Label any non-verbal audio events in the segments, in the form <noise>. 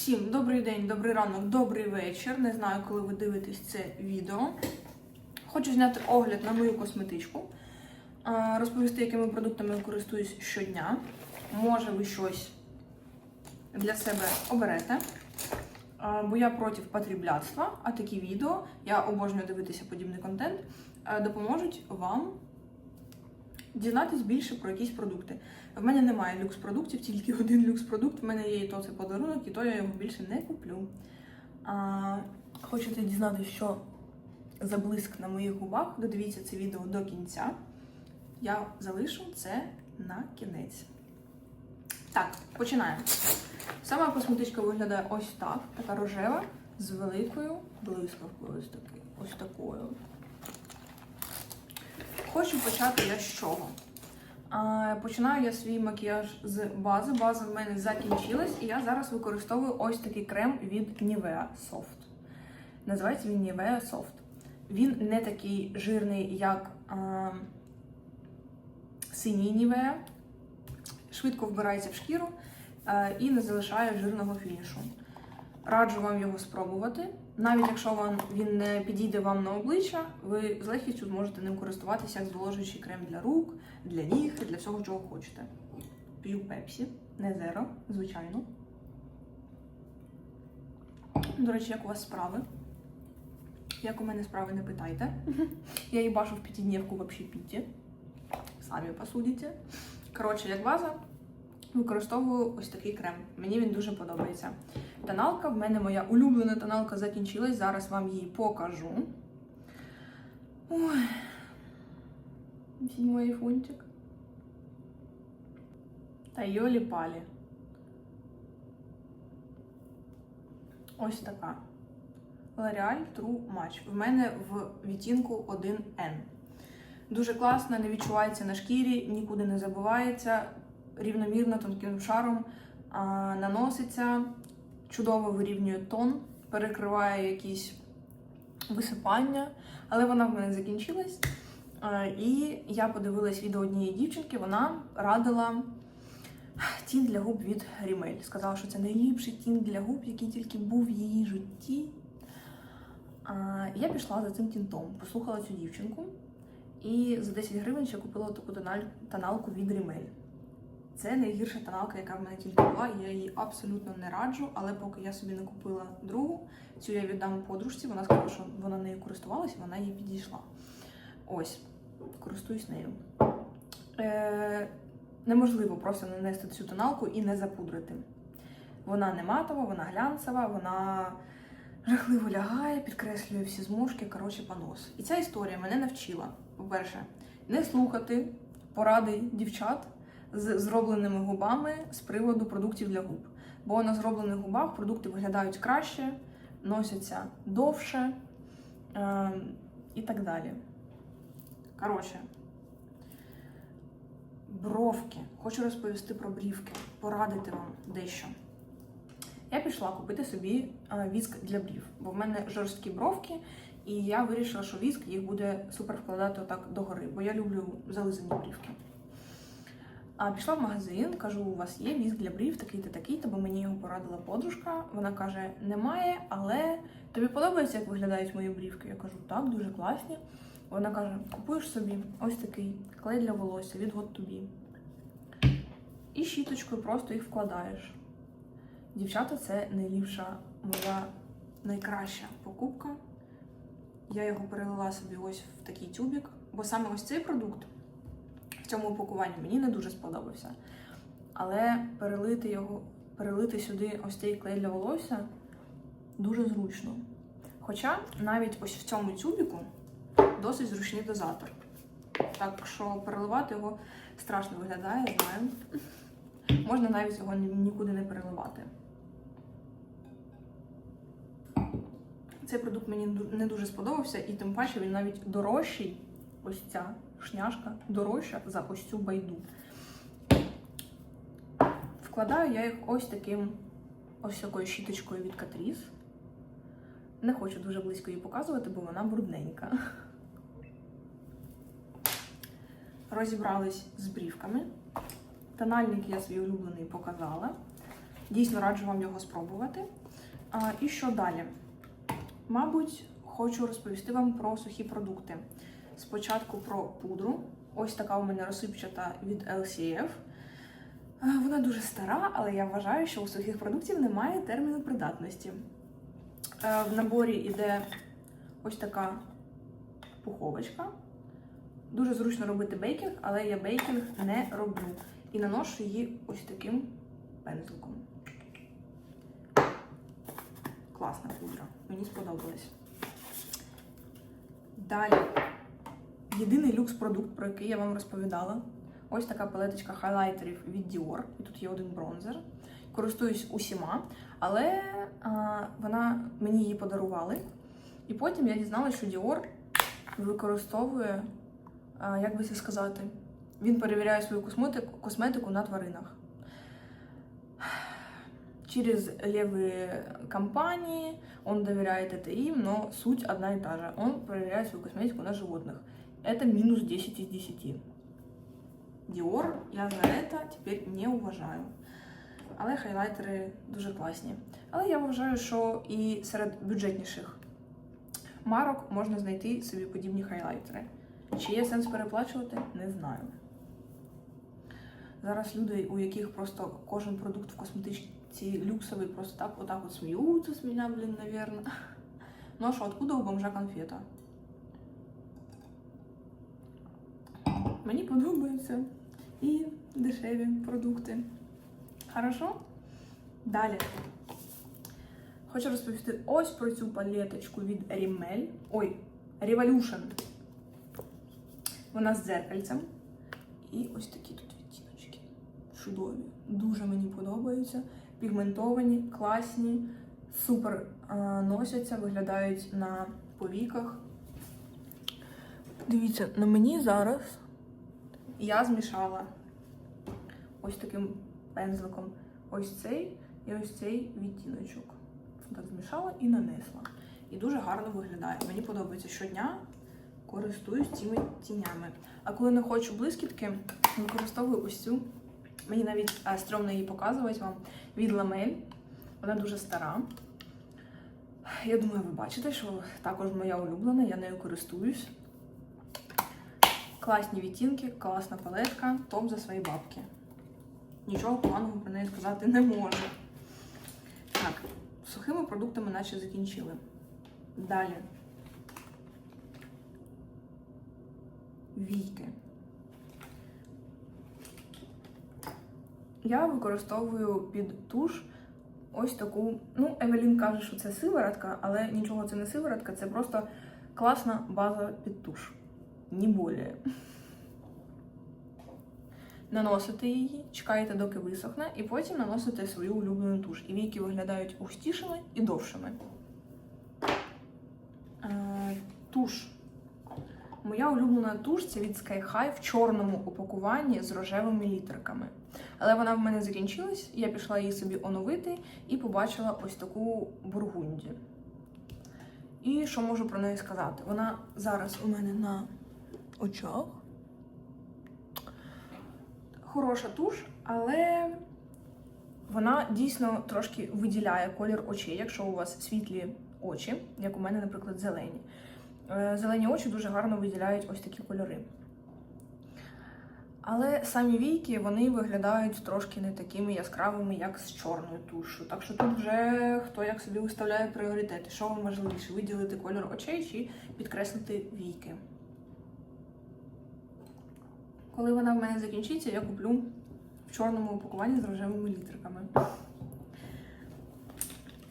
Всім добрий день, добрий ранок, добрий вечір. Не знаю, коли ви дивитесь це відео. Хочу зняти огляд на мою косметичку, розповісти, якими продуктами я користуюсь щодня. Може, ви щось для себе оберете. Бо я проти потрібляцтва, а такі відео, я обожнюю дивитися подібний контент, допоможуть вам дізнатись більше про якісь продукти. В мене немає люкс-продуктів, тільки один люкс-продукт. В мене є і то це подарунок, і то я його більше не куплю. А, хочете дізнатися, що за блиск на моїх губах? Додивіться це відео до кінця. Я залишу це на кінець. Так, починаємо. Сама косметичка виглядає ось так, така рожева, з великою блискавкою, ось, таки, ось такою. Хочу почати я з чого. Починаю я свій макіяж з бази. База в мене закінчилась, і я зараз використовую ось такий крем від Nivea Soft. Називається він Nivea Soft. Він не такий жирний, як а, синій Nivea. Швидко вбирається в шкіру а, і не залишає жирного фінішу. Раджу вам його спробувати. Навіть якщо вам він не підійде вам на обличчя, ви з легкістю зможете ним користуватися як зволожуючий крем для рук, для ніг для всього, чого хочете. П'ю пепсі, не зеро, звичайно. До речі, як у вас справи? Як у мене справи, не питайте. <laughs> Я її бачу в п'ятидневку в общепіті. Самі посудите. Коротше, як база, використовую ось такий крем. Мені він дуже подобається. Тоналка в мене моя улюблена тоналка закінчилась. Зараз вам її покажу. Ой. Мій мій айфончик. Та йолі палі. Ось така. L'Oreal True Match. В мене в відтінку 1N. Дуже класна, не відчувається на шкірі, нікуди не забувається, рівномірно тонким шаром а, наноситься, чудово вирівнює тон, перекриває якісь висипання, але вона в мене закінчилась. І я подивилась відео однієї дівчинки, вона радила тінь для губ від Rimmel. Сказала, що це найліпший тінь для губ, який тільки був в її житті. А, Я пішла за цим тінтом, послухала цю дівчинку. І за 10 гривень ще купила таку тоналку від Rimmel. Це найгірша тоналка, яка в мене тільки була, і я її абсолютно не раджу, але поки я собі не купила другу, цю я віддам подружці, вона сказала, що вона нею користувалася, вона їй підійшла. Ось, користуюсь нею. Е, неможливо просто нанести цю тоналку і не запудрити. Вона не матова, вона глянцева, вона жахливо лягає, підкреслює всі зморшки, коротше, понос. І ця історія мене навчила, по-перше, не слухати поради дівчат з зробленими губами з приводу продуктів для губ. Бо на зроблених губах продукти виглядають краще, носяться довше е- і так далі. Коротше, бровки. Хочу розповісти про брівки, порадити вам дещо. Я пішла купити собі е, віск для брів, бо в мене жорсткі бровки, і я вирішила, що віск їх буде супер вкладати отак догори, бо я люблю зализані брівки. А пішла в магазин, кажу, у вас є віск для брів, такий-то, такий-то, бо мені його порадила подружка. Вона каже, немає, але тобі подобається, як виглядають мої брівки? Я кажу, так, дуже класні. Вона каже: купуєш собі ось такий клей для волосся від to Be. І щіточкою просто їх вкладаєш. Дівчата, це найліпша моя найкраща покупка. Я його перелила собі ось в такий тюбік, бо саме ось цей продукт цьому упакуванні мені не дуже сподобався. Але перелити його, перелити сюди ось цей клей для волосся дуже зручно. Хоча навіть ось в цьому тюбіку досить зручний дозатор. Так що переливати його страшно виглядає, знаю. Можна навіть його нікуди не переливати. Цей продукт мені не дуже сподобався, і тим паче він навіть дорожчий. Ось ця шняшка дорожча за ось цю байду. Вкладаю я їх ось таким, ось такою щіточкою від Catrice. Не хочу дуже близько її показувати, бо вона брудненька. Розібрались з брівками. Тональник я свій улюблений показала. Дійсно раджу вам його спробувати. А, і що далі? Мабуть, хочу розповісти вам про сухі продукти. Спочатку про пудру. Ось така у мене розсипчата від LCF. Вона дуже стара, але я вважаю, що у сухих продуктів немає терміну придатності. В наборі йде ось така пуховочка. Дуже зручно робити бейкінг, але я бейкінг не роблю. І наношу її ось таким пензликом. Класна пудра. Мені сподобалось. Далі. Єдиний люкс-продукт, про який я вам розповідала. Ось така палеточка хайлайтерів від Dior. І тут є один бронзер. Користуюсь усіма, але а, вона мені її подарували. І потім я дізналася, що Dior використовує, а, як би це сказати, він перевіряє свою косметику, косметику на тваринах. Через левые компании он доверяет это им, но суть одна и та же. Он проверяет свою косметику на животных. Это минус 10 из 10. Dior я за это теперь не уважаю. Але хайлайтери дуже класні. Але я вважаю, що і серед бюджетніших марок можна знайти собі подібні хайлайтери. Чи є сенс переплачувати, не знаю. Зараз люди, у яких просто кожен продукт в косметичці люксовий, просто так, отак от сміються з мене, блін, наверное. Ну а що, откуда у бомжа конфета? Мені подобаються і дешеві продукти. Хорошо? Далі. Хочу розповісти ось про цю палеточку від Rimmel. Ой, Revolution. Вона з дзеркальцем. І ось такі тут відтіночки. Чудові. Дуже мені подобаються. Пігментовані, класні, супер носяться, виглядають на повіках. Дивіться, на мені зараз я змішала ось таким пензликом ось цей і ось цей відтіночок. Так змішала і нанесла. І дуже гарно виглядає. Мені подобається щодня користуюсь цими тінями. А коли не хочу блискітки, використовую ось цю. Мені навіть а, стрьомно її показувати вам від ламель. Вона дуже стара. Я думаю, ви бачите, що також моя улюблена, я нею користуюсь. Класні відтінки, класна палетка, топ за свої бабки. Нічого поганого про неї сказати не можу. Так, сухими продуктами наче закінчили. Далі. Війки. Я використовую під туш ось таку. Ну, Евелін каже, що це сиворотка, але нічого це не сиворотка, це просто класна база під туш. Ні более. Наносите її, чекаєте, доки висохне, і потім наносите свою улюблену туш. І війки виглядають густішими і довшими. Е, туш. Моя улюблена туш це від Sky High в чорному упакуванні з рожевими літерками. Але вона в мене закінчилась, я пішла її собі оновити і побачила ось таку бургунді. І що можу про неї сказати? Вона зараз у мене на очах. Хороша туш, але вона дійсно трошки виділяє колір очей, якщо у вас світлі очі, як у мене, наприклад, зелені. Е, Зелені очі дуже гарно виділяють ось такі кольори. Але самі війки вони виглядають трошки не такими яскравими, як з чорною тушю. Так що тут вже хто як собі виставляє пріоритети. Що вам важливіше, виділити кольор очей чи підкреслити війки. Коли вона в мене закінчиться, я куплю в чорному упакуванні з рожевими літерками.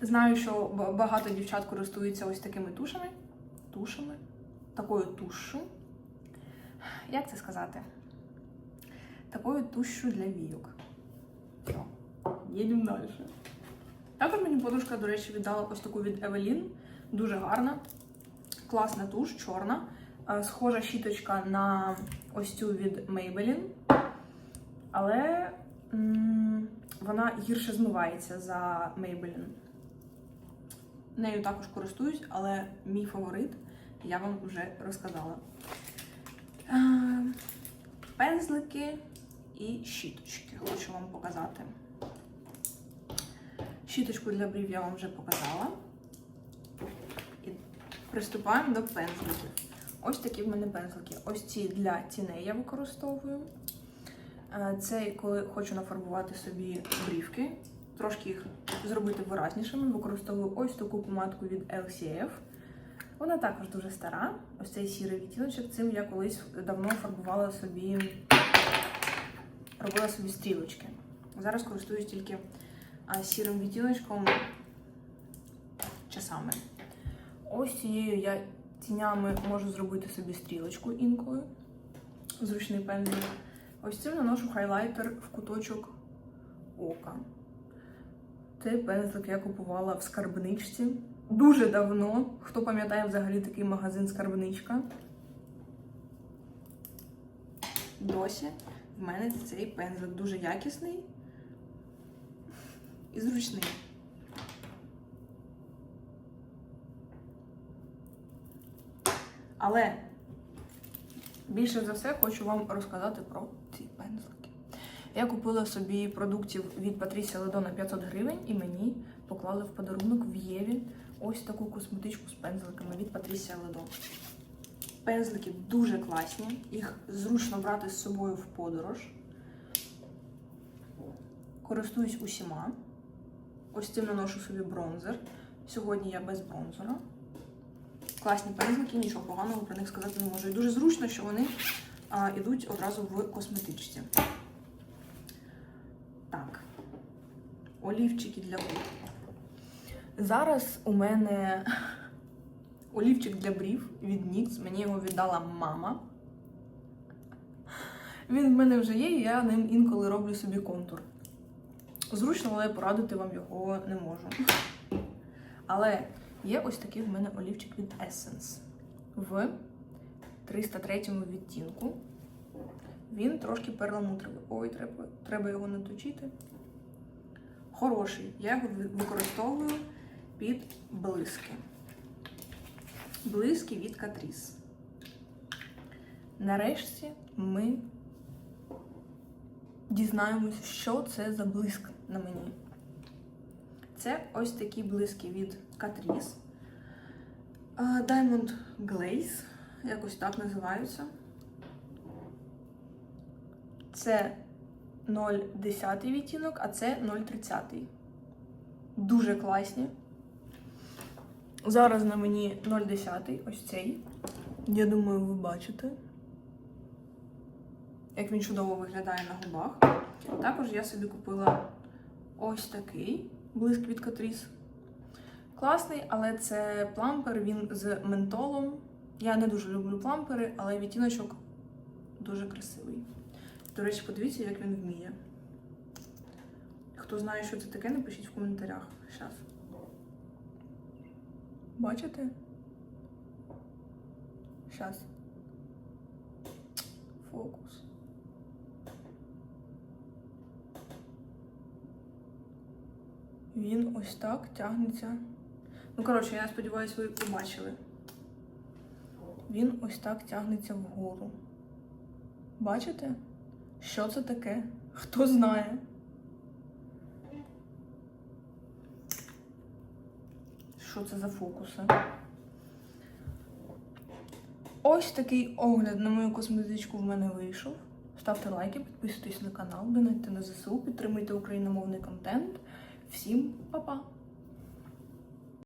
Знаю, що багато дівчат користуються ось такими тушами. Тушами. Такою тушшю. Як це сказати? Такою тушшю для війок. Їдемо далі. Також мені подружка, до речі, віддала ось таку від Evelyn. Дуже гарна. Класна туш, чорна. Е, Схожа щіточка на ось цю від Maybelline. Але вона гірше змивається за Maybelline. Нею також користуюсь, але мій фаворит я вам вже розказала. Е, Пензлики і щіточки хочу вам показати. Щіточку для брів я вам вже показала. І приступаємо до пензликів. Ось такі в мене пензлики. Ось ці для тіней я використовую. Е, Це коли хочу нафарбувати собі брівки, трошки їх зробити виразнішими. Використовую ось таку помадку від LCF. Вона також дуже стара. Ось цей сірий відтіночок. Цим я колись давно фарбувала собі, робила собі стрілочки. Зараз користуюсь тільки сірим відтіночком часами. Ось цією я тінями можу зробити собі стрілочку інколи. Зручний пензлик. Ось цим наношу хайлайтер в куточок ока. Цей пензлик я купувала в скарбничці дуже давно. Хто пам'ятає взагалі такий магазин скарбничка? Досі в мене цей пензлик дуже якісний і зручний. Але більше за все хочу вам розказати про ці пензлики. Я купила собі продуктів від Патрісія Ледо на 500 гривень і мені поклали в подарунок в Єві ось таку косметичку з пензликами від Патрісія Ледо. Пензлики дуже класні, їх зручно брати з собою в подорож. Користуюсь усіма. Ось цим наношу собі бронзер. Сьогодні я без бронзера. Класні пензлики, нічого поганого про них сказати не можу. І дуже зручно, що вони а, йдуть одразу в косметичці. Так. Олівчики для губ. Зараз у мене <laughs> олівчик для брів від NYX. Мені його віддала мама. Він в мене вже є, і я ним інколи роблю собі контур. Зручно, але порадити вам його не можу. Але є ось такий в мене олівчик від Essence в 303 відтінку. Він трошки перламутровий. Ой, треба, треба його наточити. Хороший. Я його використовую під блиски. Блиски від Catrice. Нарешті ми дізнаємось, що це за блиск на мені. Це ось такі блиски від Catrice. А, Diamond Glaze, якось так називаються. Це 0,10 відтінок, а це 0,30. Дуже класні. Зараз на мені 0,10, ось цей. Я думаю, ви бачите, як він чудово виглядає на губах. Також я собі купила ось такий блиск від Catrice. Класний, але це плампер, він з ментолом. Я не дуже люблю плампери, але відтіночок дуже красивий. До речі, подивіться, як він вміє. Хто знає, що це таке, напишіть в коментарях. Щас. Бачите? Щас. Фокус. Він ось так тягнеться. Ну, коротше, я сподіваюся, ви побачили. Він ось так тягнеться вгору. Бачите? Що це таке? Хто знає? Що це за фокуси? Ось такий огляд на мою косметичку в мене вийшов. Ставте лайки, підписуйтесь на канал, донайте на ЗСУ, підтримуйте україномовний контент. Всім па-па!